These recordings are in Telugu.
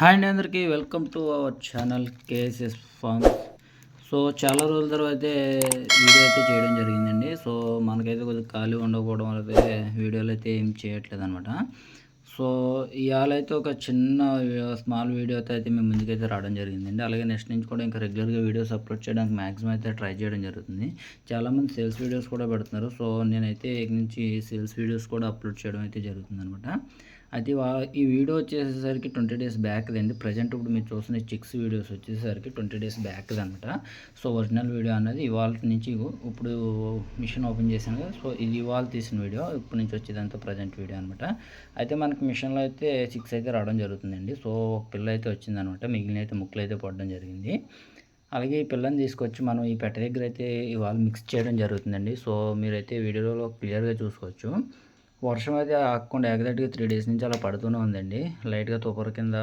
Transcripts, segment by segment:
హాయ్ అండి అందరికీ welcome to our channel KSS farms. So చాలా రోజుల తర్వాత అయితే వీడియో అయితే చేయడం జరిగిందండి. సో మనకైతే కొద్దిగా ఖాళీ ఉండకపోవడం వల్ల అయితే వీడియోలు అయితే ఏం చేయట్లేదు అనమాట సో ఇవాళ అయితే ఒక చిన్న స్మాల్ వీడియో అయితే మేము ముందుకైతే రావడం జరిగిందండి. అలాగే నెక్స్ట్ నుంచి కూడా ఇంకా రెగ్యులర్గా వీడియోస్ అప్లోడ్ చేయడానికి మ్యాక్సిమం అయితే ట్రై చేయడం జరుగుతుంది. చాలామంది సేల్స్ వీడియోస్ కూడా పెడుతున్నారు. సో నేనైతే నుంచి సేల్స్ వీడియోస్ కూడా అప్లోడ్ చేయడం అయితే జరుగుతుంది అనమాట అయితే ఈ వీడియో వచ్చేసరికి ట్వంటీ డేస్ బ్యాక్ అండి ప్రజెంట్ ఇప్పుడు మీరు చూస్తున్న చిక్స్ వీడియోస్ వచ్చేసరికి ట్వంటీ డేస్ బ్యాక్ అనమాట సో ఒరిజినల్ వీడియో అనేది ఇవాళ నుంచి ఇప్పుడు మిషన్ ఓపెన్ చేశాను కదా సో ఇది ఇవాళ తీసిన వీడియో ఇప్పటి నుంచి వచ్చేదంతా ప్రజెంట్ వీడియో అనమాట అయితే మనకి మిషన్లో అయితే సిక్స్ అయితే రావడం జరుగుతుందండి. సో ఒక పిల్ల అయితే వచ్చిందనమాట. మిగిలిన అయితే ముక్కలు అయితే పడడం జరిగింది. అలాగే ఈ పిల్లని తీసుకొచ్చి మనం ఈ పెట్ట దగ్గర అయితే ఇవాళ మిక్స్ చేయడం జరుగుతుందండి. సో మీరైతే వీడియోలో క్లియర్గా చూసుకోవచ్చు. వర్షం అయితే ఆకుండా ఎగ్జాక్ట్గా త్రీ డేస్ నుంచి అలా పడుతూనే ఉందండి. లైట్గా తుపర కింద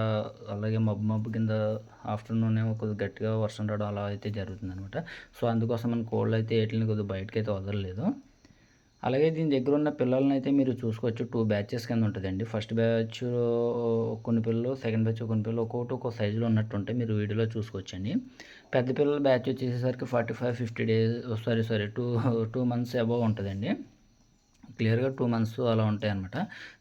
అలాగే మబ్బు మబ్బు కింద ఆఫ్టర్నూన్ ఏమో కొద్దిగా గట్టిగా వర్షం రావడం అలా అయితే జరుగుతుంది అనమాట సో అందుకోసం మన కోల్డ్ అయితే వీటిని కొద్దిగా బయటకి అయితే వదలలేదు. అలాగే దీని దగ్గర ఉన్న పిల్లల్ని అయితే మీరు చూసుకోవచ్చు. టూ బ్యాచెస్ కింద ఉంటుందండి. ఫస్ట్ బ్యాచ్ కొన్ని పిల్లలు సెకండ్ బ్యాచ్ కొన్ని పిల్లలు ఒక్కొక్కటి ఒక్కో సైజులో ఉన్నట్టు ఉంటాయి మీరు వీడియోలో చూసుకోవచ్చండి. పెద్ద పిల్లల బ్యాచ్ వచ్చేసరికి forty five fifty days sorry sorry two two months above ఉంటుందండి. క్లియర్గా టూ మంత్స్ అలా ఉంటాయి అనమాట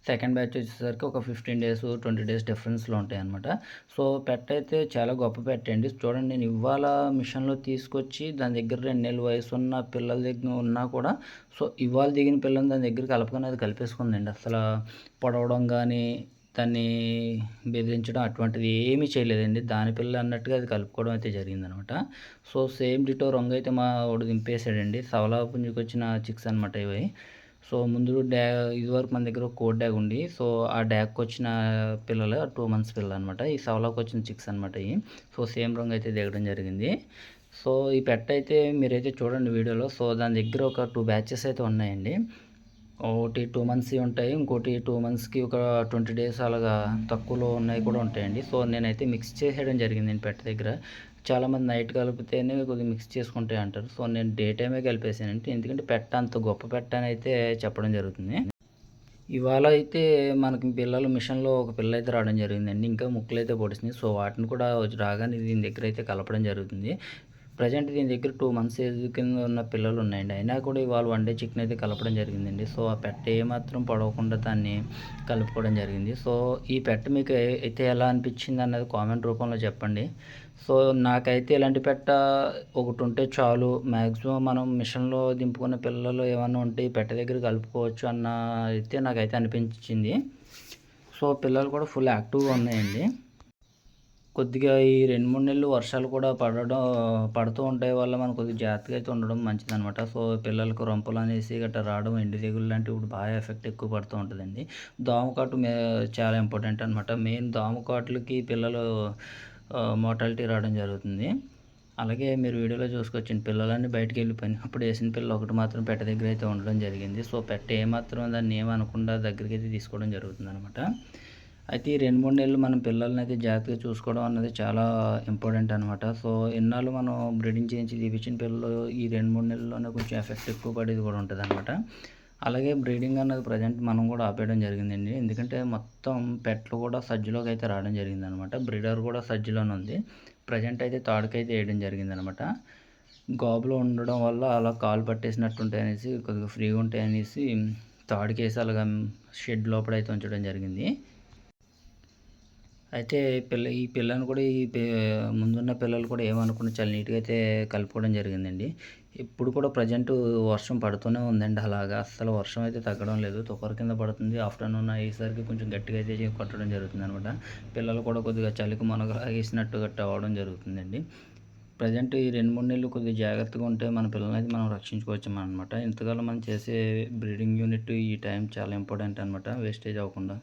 సెకండ్ బ్యాచ్ వచ్చేసరికి ఒక ఫిఫ్టీన్ డేస్ ట్వంటీ డేస్ డిఫరెన్స్లో ఉంటాయి అనమాట సో పెట్ అయితే చాలా గొప్ప పెట్టండి చూడండి నేను ఇవాళ మిషన్లో తీసుకొచ్చి దాని దగ్గర రెండు నెలల వయసు ఉన్న పిల్లల దగ్గర ఉన్నా కూడా సో ఇవాళ దిగిన పిల్లలు దాని దగ్గర కలపగానే అది కలిపేసుకుందండి. అసలు పొడవడం కానీ దాన్ని బెదిరించడం అటువంటిది ఏమీ చేయలేదండి. దాని పిల్లలు అన్నట్టుగా అది కలుపుకోవడం అయితే జరిగిందనమాట సో సేమ్ డిటో రొంగ అయితే మా వాడు దింపేశాడండి. సవలా పుంజుకొచ్చిన చిక్స్ అనమాట ఇవి. సో ముందు డ్యా ఇదివరకు మన దగ్గర కోడ్ డ్యాగ్ ఉంది సో ఆ డ్యాగ్కి వచ్చిన పిల్లలు టూ మంత్స్ పిల్లలు అనమాట ఈ సవలాకి వచ్చిన చిక్స్ అనమాట ఇవి. సో సేమ్ రంగు అయితే దిగడం జరిగింది. సో ఈ పెట్ట అయితే మీరైతే చూడండి వీడియోలో. సో దాని దగ్గర ఒక టూ బ్యాచెస్ అయితే ఉన్నాయండి. ఒకటి టూ మంత్స్ ఉంటాయి ఇంకోటి టూ మంత్స్కి ఒక ట్వంటీ డేస్ అలాగా తక్కువలో ఉన్నాయి కూడా ఉంటాయండి. సో నేనైతే మిక్స్ చేసేయడం జరిగింది పెట్ట దగ్గర. చాలామంది నైట్ కలిపితేనే కొద్దిగా మిక్స్ చేసుకుంటాయి అంటారు. సో నేను డే టైమే కలిపేసానంటే ఎందుకంటే పెట్ట అంత గొప్ప పెట్ట అని అయితే చెప్పడం జరుగుతుంది. ఇవాళ అయితే మనకి పిల్లలు మిషన్లో ఒక పిల్ల అయితే రావడం జరిగిందండి. ఇంకా ముక్కలు అయితే పొడిచినాయి సో వాటిని కూడా రాగానే దీని దగ్గర అయితే కలపడం జరుగుతుంది. ప్రజెంట్ దీని దగ్గర టూ మంత్స్ ఏజ్ కింద ఉన్న పిల్లలు ఉన్నాయండి అయినా కూడా ఇవాళ వన్ డే చికెన్ అయితే కలపడం జరిగిందండి. సో ఆ పెట్ట ఏమాత్రం పడవకుండా దాన్ని కలుపుకోవడం జరిగింది. సో ఈ పెట్ట మీకు అయితే ఎలా అనిపించింది అన్నది కామెంట్ రూపంలో చెప్పండి. సో నాకైతే ఇలాంటి పెట్ట ఒకటి ఉంటే చాలు. మ్యాక్సిమం మనం మిషన్లో దింపుకున్న పిల్లలు ఏమైనా ఉంటే ఈ పెట్ట దగ్గర కలుపుకోవచ్చు అన్న అయితే నాకైతే అనిపించింది. సో పిల్లలు కూడా ఫుల్ యాక్టివ్గా ఉన్నాయండి. కొద్దిగా ఈ రెండు మూడు నెలలు వర్షాలు కూడా పడడం పడుతూ ఉంటాయి వల్ల మనం కొద్దిగా జాగ్రత్తగా అయితే ఉండడం మంచిది అనమాట సో పిల్లలకు రొంపలు అనేసి గట్రా రావడం ఎండి తెగులు లాంటివి ఇప్పుడు బాగా ఎఫెక్ట్ ఎక్కువ పడుతూ ఉంటుందండి. దోమకాటు చాలా ఇంపార్టెంట్ అనమాట మెయిన్ దోమకాట్లకి పిల్లలు మోటాలిటీ రావడం జరుగుతుంది. అలాగే మీరు వీడియోలో చూసుకోవచ్చండి. పిల్లలన్నీ బయటకు వెళ్ళిపోయినప్పుడు వేసిన పిల్లలు ఒకటి మాత్రం పెట్ట దగ్గర అయితే ఉండడం జరిగింది. సో పెట్ట ఏమాత్రం దాన్ని ఏమనకుండా దగ్గరికి అయితే తీసుకోవడం జరుగుతుంది అనమాట అయితే ఈ రెండు మూడు నెలలు మనం పిల్లల్ని అయితే జాగ్రత్తగా చూసుకోవడం అన్నది చాలా ఇంపార్టెంట్ అనమాట సో ఎన్నాళ్ళు మనం బ్రీడింగ్ చేయించి తీపించిన పిల్లలు ఈ రెండు మూడు నెలల్లోనే కొంచెం ఎఫెక్ట్ ఎక్కువ పడేది కూడా ఉంటుంది అనమాట అలాగే బ్రీడింగ్ అన్నది ప్రజెంట్ మనం కూడా ఆపేయడం జరిగిందండి. ఎందుకంటే మొత్తం పెట్లు కూడా సజ్జలోకి అయితే రావడం జరిగింది అనమాట బ్రీడర్ కూడా సజ్జలోనే ఉంది. ప్రజెంట్ అయితే తాడుకైతే వేయడం జరిగింది అనమాట గాబులో ఉండడం వల్ల అలా కాలు పట్టేసినట్టు ఉంటాయి అనేసి కొద్దిగా ఫ్రీగా ఉంటాయి అనేసి తాడుకేసి అలాగా షెడ్ లోపల అయితే ఉంచడం జరిగింది. అయితే పిల్ల ఈ పిల్లని కూడా ఈ ముందున్న పిల్లలు కూడా ఏమనుకున్న చాలా నీట్గా అయితే కలుపుకోవడం జరిగిందండి. ఇప్పుడు కూడా ప్రజెంట్ వర్షం పడుతూనే ఉందండి. అలాగా అస్సలు వర్షం అయితే తగ్గడం లేదు. తుపర కింద పడుతుంది. ఆఫ్టర్నూన్ అయ్యేసరికి కొంచెం గట్టిగా అయితే కొట్టడం జరుగుతుంది అనమాట పిల్లలు కూడా కొద్దిగా చలికి మునగలాగేసినట్టు గట్ట అవ్వడం జరుగుతుందండి. ప్రజెంట్ ఈ రెండు మూడు నెలలు కొద్దిగా జాగ్రత్తగా ఉంటే మన పిల్లల్ని అయితే మనం రక్షించుకోవచ్చు అనమాట ఇంతకాలం మనం చేసే బ్రీడింగ్ యూనిట్ ఈ టైం చాలా ఇంపార్టెంట్ అనమాట వేస్టేజ్ అవ్వకుండా.